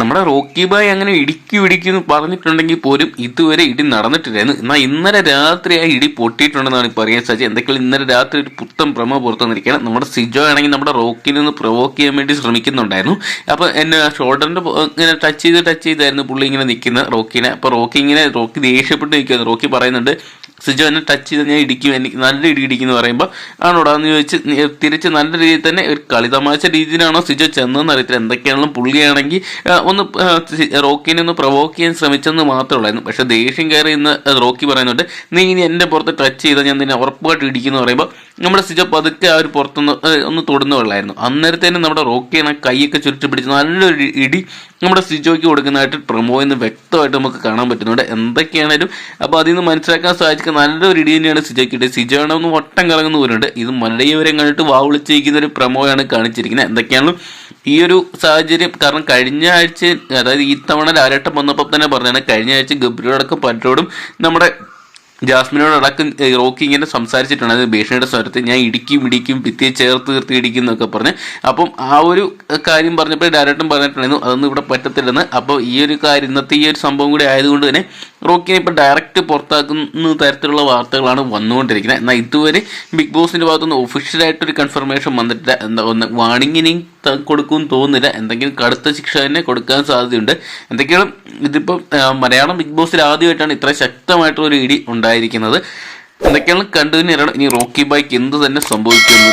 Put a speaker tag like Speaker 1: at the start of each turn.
Speaker 1: നമ്മുടെ Rocky bye അങ്ങനെ ഇടിക്കു ഇടിക്കുന്നു പറഞ്ഞിട്ടുണ്ടെങ്കിൽ പോലും ഇതുവരെ ഇടി നടന്നിട്ടില്ലായിരുന്നു. എന്നാൽ ഇന്നലെ രാത്രി ആ ഇടി പൊട്ടിയിട്ടുണ്ടെന്നാണ് ഇപ്പോൾ അറിയാൻ സാധിച്ചത്. എന്തൊക്കെയാണ് ഇന്നലെ രാത്രി ഒരു പുത്തൻ ഭ്രമ പുറത്തു വന്നിരിക്കുകയാണ്. നമ്മുടെ സിജോ ആണെങ്കിൽ നമ്മുടെ റോക്കിൽ നിന്ന് പ്രൊവോക്ക് ചെയ്യാൻ വേണ്ടി ശ്രമിക്കുന്നുണ്ടായിരുന്നു. അപ്പോൾ എന്നെ ഷോൾഡറിന്റെ ഇങ്ങനെ ടച്ച് ചെയ്ത് ടച്ച് ചെയ്തായിരുന്നു പുള്ളി ഇങ്ങനെ നിൽക്കുന്ന റോക്കിനെ. അപ്പോൾ റോക്കി ഇങ്ങനെ റോക്കി ദേഷ്യപ്പെട്ട് നിൽക്കുകയാണ്. റോക്കി പറയുന്നുണ്ട് സിജോ എന്നെ ടച്ച് ചെയ്ത് ഞാൻ ഇടിക്കും എനിക്ക് നല്ല ഇടി ഇടിക്കുന്നു പറയുമ്പോൾ ആണോടാ എന്ന് ചോദിച്ച് തിരിച്ച് നല്ല രീതിയിൽ തന്നെ ഒരു കളിതമാശ രീതിയിലാണോ സിജോ ചെന്നതെന്ന് അറിയത്തില്ല. എന്തൊക്കെയാണെങ്കിലും പുള്ളിയാണെങ്കിൽ ഒന്ന് റോക്കിനെ ഒന്ന് പ്രൊവോക്ക് ചെയ്യാൻ ശ്രമിച്ചെന്ന് മാത്രമേ ഉള്ളായിരുന്നു. പക്ഷെ ദേഷ്യം കയറി ഇന്ന് റോക്കി പറയുന്നുണ്ട് നീ ഇനി എന്റെ പുറത്ത് ടച്ച് ചെയ്താൽ ഞാൻ നിന്നെ ഉറപ്പായിട്ട് ഇടിക്കുന്നു പറയുമ്പോൾ നമ്മുടെ സിജോ പതുക്കെ ആ ഒരു പുറത്തുനിന്ന് ഒന്ന് തൊടുന്ന വെള്ളമായിരുന്നു അന്നേരത്തേനും നമ്മുടെ റോക്കിയാണ് കൈയൊക്കെ ചുരുട്ടി പിടിച്ച് നല്ലൊരു ഇടി നമ്മുടെ സിജോയ്ക്ക് കൊടുക്കുന്നതായിട്ട് പ്രൊമോയിൽ നിന്ന് വ്യക്തമായിട്ട് നമുക്ക് കാണാൻ പറ്റുന്നുണ്ട്. എന്തൊക്കെയാണേലും അപ്പോൾ അതിൽ നിന്ന് മനസ്സിലാക്കാൻ സാധിക്കുന്ന നല്ലൊരു ഇടി തന്നെയാണ് സിജോയ്ക്ക് ഇട്ടത് സിജോ ആണ് ഒന്ന് വട്ടം കറങ്ങുന്ന പോലുണ്ട്. ഇത് മലയവരെ കണ്ടിട്ട് വാവിളിച്ചിരിക്കുന്ന ഒരു പ്രമോയാണ് കാണിച്ചിരിക്കുന്നത്. എന്തൊക്കെയാണ് ഈ ഒരു സാഹചര്യം? കാരണം കഴിഞ്ഞ ആഴ്ച അതായത് ഈ തവണ ലാലേട്ടം വന്നപ്പോൾ തന്നെ പറഞ്ഞാണ് കഴിഞ്ഞ ആഴ്ച ഗബ്രിയോടൊക്കെ പലരോടും നമ്മുടെ ജാസ്മിനോട് അടക്കം ഏഹ്, റോക്കി ഇങ്ങനെ സംസാരിച്ചിട്ടുണ്ട്. അത് ഭീഷണിയുടെ സ്വരത്തിൽ ഞാൻ ഇടിക്കും ഇടിക്കും ഭിത്തിയെ ചേർത്ത് തീർത്ത് ഇടിക്കും എന്നൊക്കെ പറഞ്ഞ്. അപ്പം ആ ഒരു കാര്യം പറഞ്ഞപ്പോൾ ഡയറക്റ്റും പറഞ്ഞിട്ടുണ്ടായിരുന്നു അതൊന്നും ഇവിടെ പറ്റത്തില്ലെന്ന്. അപ്പോൾ ഈ ഒരു കാര്യം ഇന്നത്തെ ഈ ഒരു സംഭവം കൂടി ആയതുകൊണ്ട് തന്നെ റോക്കിനെ ഇപ്പം ഡയറക്റ്റ് പുറത്താക്കുന്ന തരത്തിലുള്ള വാർത്തകളാണ് വന്നുകൊണ്ടിരിക്കുന്നത്. എന്നാൽ ഇതുവരെ ബിഗ് ബോസിന്റെ ഭാഗത്തുനിന്ന് ഒഫീഷ്യലായിട്ടൊരു കൺഫർമേഷൻ വന്നിട്ടില്ല. എന്താ ഒന്ന് വാണിങ്ങിനെയും കൊടുക്കും തോന്നുന്നില്ല. എന്തെങ്കിലും കടുത്ത ശിക്ഷ തന്നെ കൊടുക്കാൻ സാധ്യതയുണ്ട്. എന്തൊക്കെയാണ് ഇതിപ്പം മലയാളം ബിഗ് ബോസിൽ ആദ്യമായിട്ടാണ് ഇത്ര ശക്തമായിട്ടുള്ള ഒരു ഇടി ഉണ്ടായിരിക്കുന്നത്. എന്തൊക്കെയാണ് കണ്ടു ഇനി റോക്കി ബൈക്ക് എന്ത് തന്നെ സംഭവിക്കുന്നു?